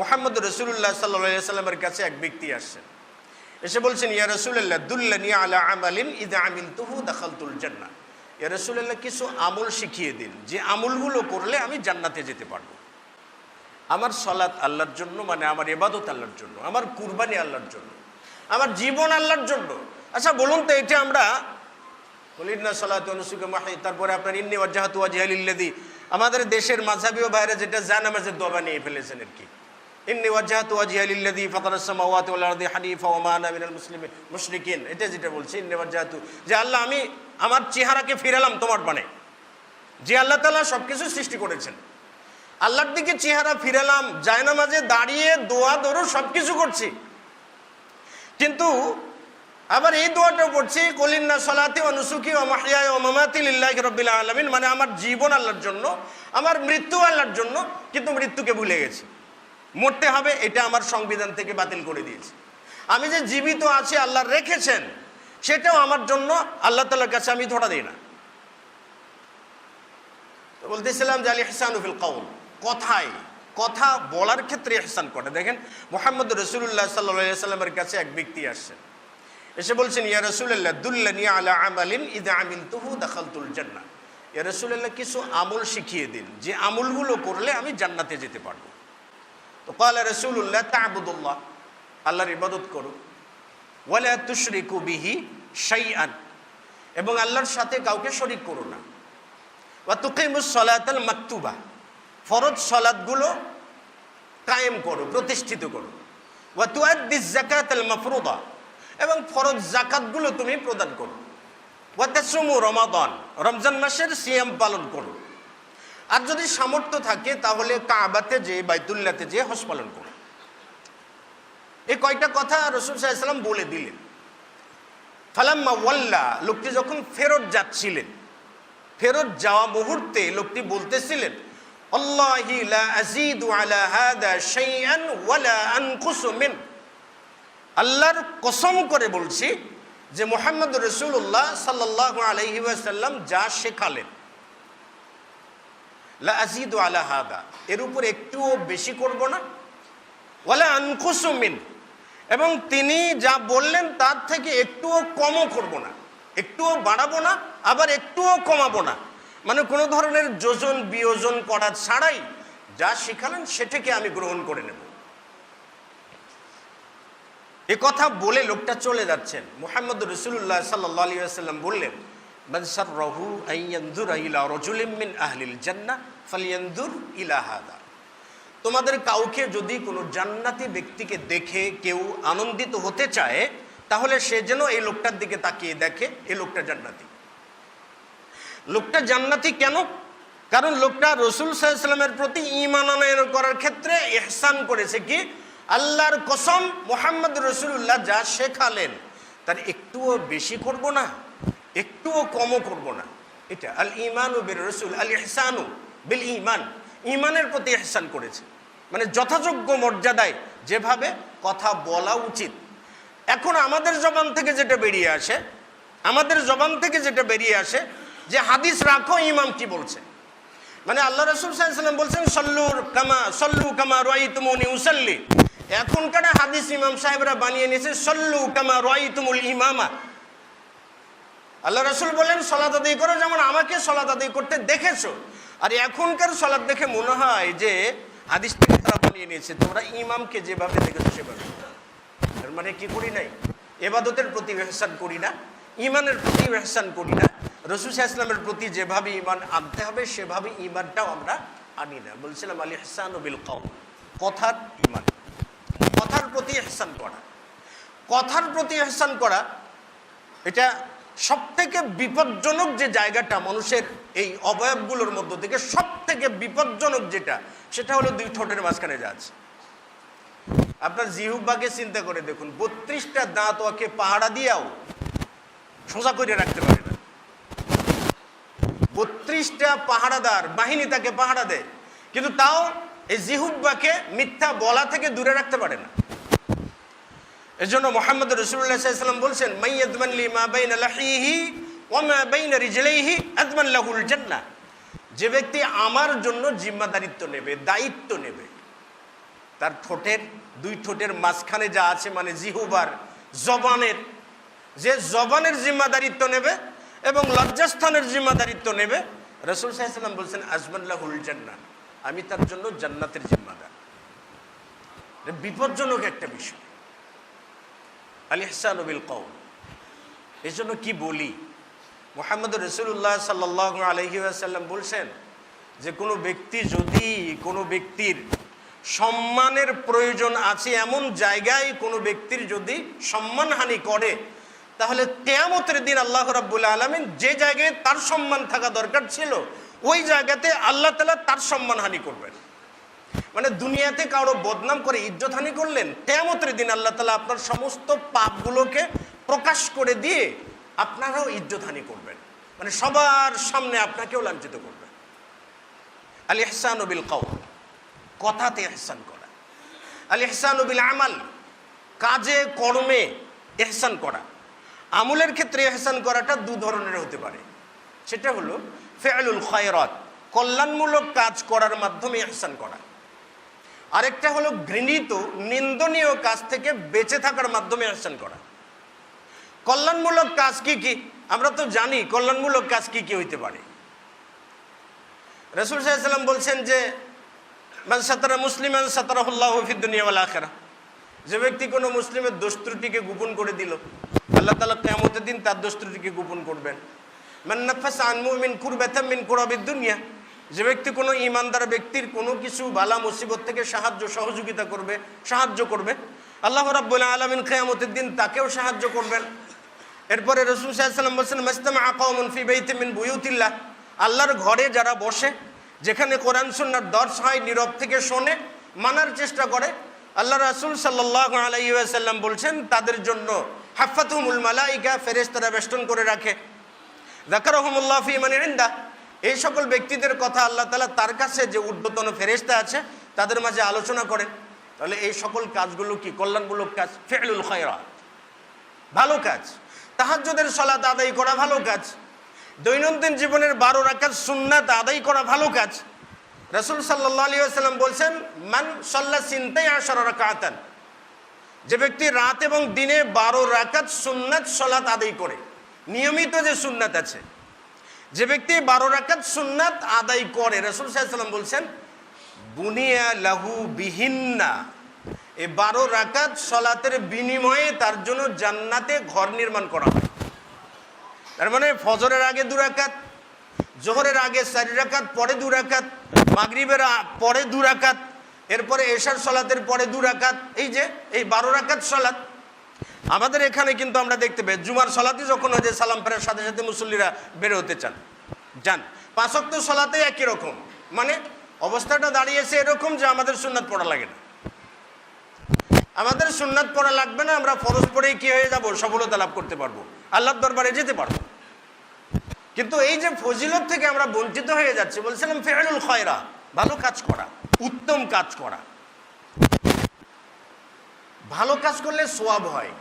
মোহাম্মদ রসুল্লাহ সাল্লাহ সাল্লামের কাছে এক ব্যক্তি আসছেন। এসে বলছেন, ইয়া রসুল্লাহ দুল্লানি আমিল জান্না রসুল্লাহ কিছু আমল শিখিয়ে দিন, যে আমলগুলো করলে আমি জান্নাতে যেতে পারব। আমার সলাৎ আল্লাহর জন্য মানে আমার এবাদত আল্লাহর জন্য, আমার কুরবানি আল্লাহর জন্য, আমার জীবন আল্লাহর জন্য। আচ্ছা বলুন তো, এটা আমরা বলিনা সলাত অনুসুকে মাহি তারপরে আপনার, ইন্নি ওয়াজাহাতু ওয়াজহালিল্লাদি আমাদের দেশের মাঝাবীয় বাইরে যেটা জানামাজের দোয়া নিয়ে ফেলেছেন আর কি। ইন্নি ওয়াজাহাতু ওয়াজহালিল্লাদি ফাতারাস সামাওয়াতি ওয়াল আরদি হানিফা ওয়া মা আনা মিনাল মুসলিমিন মুশরিকিন। এটা যেটা বলছে, ইন্নি ওয়াজাহাতু যে আল্লাহ আমি আমার চেহারাকে ফিরালাম তোমার বানে। যে আল্লাহ তাআলা সবকিছু সৃষ্টি করেছেন। আল্লাহর দিকে চেহারা ফিরালাম, জায়নামাজে দাঁড়িয়ে দোয়া দৌড় সব কিছু করছি। কিন্তু আবার এই দোয়াটাও পড়ছি কলিন্না সলাতি ও নুসুকি ও মাহিয়া ও মামাতি লিল্লাহ রব্বিল আলমিন। মানে আমার জীবন আল্লাহর জন্য, আমার মৃত্যু আল্লাহর জন্য, কিন্তু মৃত্যুকে ভুলে গেছি। মরতে হবে, এটা আমার সংবিধান থেকে বাতিল করে দিয়েছে। আমি যে জীবিত আছি, আল্লাহ রেখেছেন, সেটাও আমার জন্য আল্লাহ তালার কাছে আমি ধরা দিই না। বলতেছিলাম যে আলী ইহসানুফিল কৌল কথায় কথা বলার ক্ষেত্রে ইহসান করে। দেখেন, মোহাম্মদ রসুল্লাহ সাল্লাহ সাল্লামের কাছে এক ব্যক্তি আসছেন এসে বলছেন, ইয়া রসুল্লাহ আমালিন ইদা দাখালতুল জান্না ইয়া রসুল্লাহ কিছু আমল শিখিয়ে দিন। যে আমলগুলো করলে আমি জান্নাতে যেতে পারব। তো কালা রসুল্লাহ তাবুদুল্লাহ আল্লাহর ইবাদত করো। ওয়ালা তুশরিকু বিহি শাইআন এবং আল্লাহর সাথে কাউকে শরিক করো না। ওয়া তুকিমুস সলাতাল মাকতুবা। ফরজ সলাদগুলো কায়েম করো, প্রতিষ্ঠিত করো। ওয়া তুআদ্দিস যাকাতাল মাফরুদা। এবং ফরজ জাকাতগুলো তুমি প্রদান করো। ওয়া তাসুমু রমাদান। রমজান মাসের সিয়াম পালন করো। আর যদি সামর্থ্য থাকে, তাহলে কাবাতে যে, বাইতুল্লাতে যে হজ পালন করো। এই কয়টা কথা রসুল সাল্লাম বলে দিলেন। ফালাম্মা ওয়াল্লা, লোকটি যখন ফেরত যাচ্ছিলেন, ফেরত যাওয়া মুহূর্তে লোকটি বলতেছিলেন আল্লাহর কসম করে বলছি যে মোহাম্মদ রসুল্লাহ সাল্লাহ আলহি ওয়াসাল্লাম যা শেখালেন লা আযীদু আলা হাদা। এর উপর একটুও বেশি করব না। ওয়ালা আনকুসু মিন। এবং তিনি যা বললেন তার থেকে একটুও কমও করব না। একটুও বাড়াবো না, আবার একটুও কমাবো না। মানে কোনো ধরনের যোজন বিয়োজন করা ছাড়াই যা শিখালেন সেটাকে আমি গ্রহণ করে নেব। এ কথা বলে লোকটা চলে যাচ্ছেন। মোহাম্মদ রসুল্লাহ সাল্লাহ আলী আসাল্লাম বললেন মনসার রহু আইয়ান্দুর ইলা রজুলিম আহলিল জান্না ফালিয়ান্দুর ইলা হাদা তোমাদের কাউকে যদি কোনো জান্নাতি ব্যক্তিকে দেখে কেউ আনন্দিত হতে চায়, তাহলে সে যেন এই লোকটার দিকে তাকিয়ে দেখে, এই লোকটা জান্নাতি। লোকটা জান্নাতি কেন? কারণ লোকটা রসুল সাল্লামের প্রতি ইমান করার ক্ষেত্রে এহসান করেছে কি? আল্লাহর কসম মোহাম্মদ রসুল্লাহ যা শেখালেন, তার একটুও বেশি করব না। একটুও কমও করব না। এটা আল ইমানু বিল রসুল, আল ইহসানু বিল ইমান ইমানের প্রতি এহসান করেছে। মানে যথাযোগ্য মর্যাদায় যেভাবে কথা বলা উচিত। এখন আমাদের জবান থেকে যেটা বেরিয়ে আসে, আমাদের জবান থেকে যেটা বেরিয়ে আসে, যে হাদিস রাখো ইমাম কি বলছে? মানে আল্লাহ রসুল সাল্লাম বলছেন সল্লুর কামা, সল্লু কামা রয় তুমনি উসাল্লি। এখনকার হাদিস ইমাম সাহেবরা বানিয়ে নিয়েছে, সল্লু কামা রয় তুমুল ইমামা আল্লাহ রসুল বলেন, সলাত আদায় করো যেমন আমাকে সলাত আদায় করতে দেখেছ। আর এখনকার সলাদ দেখে মনে হয় যে হাদিস থেকে তারা বানিয়ে নিয়েছে। তোমরা ইমামকে যেভাবে দেখেছ, সেভাবে। মানে কি করি নাই? এবাদতের প্রতি এহসান করি না ইমানের প্রতি এহসান করি না। রসুল ইসলামের প্রতি যেভাবে ইমান আনতে হবে, সেভাবে ইমানটাও আমরা আনি না। বলছিলাম আলী হাসান বিল কম কথার ইমান কথার প্রতি এহসান করা। কথার প্রতি এহসান করা, এটা সব থেকে বিপজ্জনক যে জায়গাটা মানুষের এই অবয়বগুলোর মধ্য থেকে সব থেকে বিপজ্জনক যেটা, সেটা হলো দুই ঠোঁটের মাঝখানে যা আছে। আপনার জিহুব্বাকে চিন্তা করে দেখুন, বত্রিশটা দাঁত ওকে পাহাড়া দিয়াও সোজা করে রাখতে পারে না। বত্রিশটা পাহারাদার বাহিনী তাকে পাহারা দেয়, কিন্তু তাও এই জিহুব্বাকে মিথ্যা বলা থেকে দূরে রাখতে পারে না। এজন্য মোহাম্মদ রসুল্লাহাম বলছেন মাইয়াদমানলি মা বাইন লাহিহি ও বাইন রিজলাইহি আদমান লাহুল জান্নাহ। যে ব্যক্তি আমার জন্য জিম্মাদারিত্ব নেবে, দায়িত্ব নেবে, তার ঠোঁটের, দুই ঠোঁটের মাঝখানে যা আছে মানে জিহুবার জবানের, যে জবানের জিম্মাদারিত্ব নেবে এবং লজ্জাস্থানের জিম্মাদারিত্ব নেবে, রসুল সাহেব বলছেন আজমাল্লাহুল জান্না আমি তার জন্য জান্নাতের জিম্মাদার। বিপজ্জনক একটা বিষয়। আলী হাসান বিল কৌল এই জন্য কি বলি? মোহাম্মদ রসুল্লাহ সাল্লাহ আলহি আসাল্লাম বলছেন যে, কোনো ব্যক্তি যদি কোনো ব্যক্তির সম্মানের প্রয়োজন আছে এমন জায়গায় কোনো ব্যক্তির যদি সম্মানহানি করে, তাহলে তেয়ামতের দিন আল্লাহ রাব্বুল আলমিন যে জায়গায় তার সম্মান থাকা দরকার ছিল, ওই জায়গাতে আল্লাহ তালা তার সম্মানহানি করবেন। মানে দুনিয়াতে কারও বদনাম করে, ইজ্জতহানি করলেন, কেয়ামতের দিন আল্লাহ তালা আপনার সমস্ত পাপগুলোকে প্রকাশ করে দিয়ে আপনারাও ইজ্জতহানি করবেন। মানে সবার সামনে আপনাকেও লাঞ্ছিত করবেন আল ইহসান বিল কৌ কথাতে এহসান করা। আল ইহসান বিল আমাল, কাজে, কর্মে এহসান করা। আমলের ক্ষেত্রে এহসান করাটা দু ধরনের হতে পারে। সেটা হলো ফেয়ালুল খয়রত, কল্যাণমূলক কাজ করার মাধ্যমে এহসান করা। আরেকটা হলো ঘৃণিত, নিন্দনীয় কাজ থেকে বেঁচে থাকার মাধ্যমে এহসান করা। কল্যাণমূলক কাজ কি কি? আমরা তো জানি কল্যাণমূলক কাজ কি কি হইতে পারে। রসুল সাল্লাম বলছেন যে সাতারা মুসলিম সাতারাহুল্লাহ ফিদ্দুনিয়াওয়াল আখেরা যে ব্যক্তি কোনো মুসলিমের দোষ ত্রুটিকে গোপন করে দিল, আল্লাহ তালা কেমতের দিন তার দোষ ত্রুটিকে গোপন করবেন। মান্নাফাস আনমুমিন কুরবেথামিন কুরাবিদ দুনিয়া। যে ব্যক্তি কোনো ইমানদার ব্যক্তির কোনো কিছু বালা মুসিবত থেকে সাহায্য, সহযোগিতা করবে, সাহায্য করবে, আল্লাহ রাব্বুল আলমিন কেয়ামতের দিন তাকেও সাহায্য করবেন। এরপরে রসুল সাল্লাম বলছেন, মাস্তামা আকাউমন ফি বাইতিমিন বুয়ুতিল্লাহ। আল্লাহর ঘরে যারা বসে, যেখানে কোরআন সুন্নার দর্শ হয়, নীরব থেকে শোনে, মানার চেষ্টা করে, আল্লাহ রাসুল সাল্লাহ আলাইসাল্লাম বলছেন, তাদের জন্য হাফাতুমুল মালাইকা ফেরেস্তারা বেষ্টন করে রাখে। জাকারহমুল্লাহ ফি মানে ইন্দা এই সকল ব্যক্তিদের কথা আল্লাহ তালা তার কাছে যে উদ্বোধন ফেরেস্তা আছে, তাদের মাঝে আলোচনা করেন। তাহলে এই সকল কাজগুলো কি? কল্যাণমূলক কাজ? ফেলুল খয়রাত। ভালো কাজ। তাহাজ্জুদের সলাত আদায় করা ভালো কাজ। দৈনন্দিন জীবনের বারো রাকাত সুন্নাত আদায় করা ভালো কাজ। রসুল সাল্লাহ আলী আসাল্লাম বলছেন, মান সাল্লা চিন্তাই আসার রাকাতান। যে ব্যক্তি রাত এবং দিনে বারো রাকাত সুন্নাত সলাত আদায় করে, নিয়মিত যে সুন্নাত আছে যে ব্যক্তি বারো রাকাত সুন্নাত আদায় করে, রসুল সাল্লাম বলছেন, বুনিয়া লাহু বিহিন্না। এই বারো রাকাত সলাতের বিনিময়ে তার জন্য জান্নাতে ঘর নির্মাণ করা হয়। তার মানে ফজরের আগে দু রাকাত, জোহরের আগে চারি রাকাত, পরে দু রাকাত, মাগরিবের পরে দু রাকাত, এরপরে এশার সলাতের পরে দু রাকাত, এই যে, এই বারো রাকাত সলাত আমাদের এখানে কিন্তু আমরা দেখতে পাই, জুমার সলাতে যখন হয় যে সালাম ফেরার সাথে সাথে মুসল্লিরা বের হতে চান, যান। পাঁচক্ত সলাতে একই রকম মানে অবস্থাটা দাঁড়িয়েছে এরকম যে আমাদের সুন্নাত পড়া লাগে না। আমাদের সুন্নাত পড়া লাগবে না, আমরা ফরজ পড়েই কি হয়ে যাব, সফলতা লাভ করতে পারব, আল্লাহর দরবারে যেতে পারব। কিন্তু এই যে ফজিলত থেকে আমরা বঞ্চিত হয়ে যাচ্ছি, বলছিলাম ফেরুল খয়রা, ভালো কাজ করা, উত্তম কাজ করা। ভালো কাজ করলে সোয়াব হয়।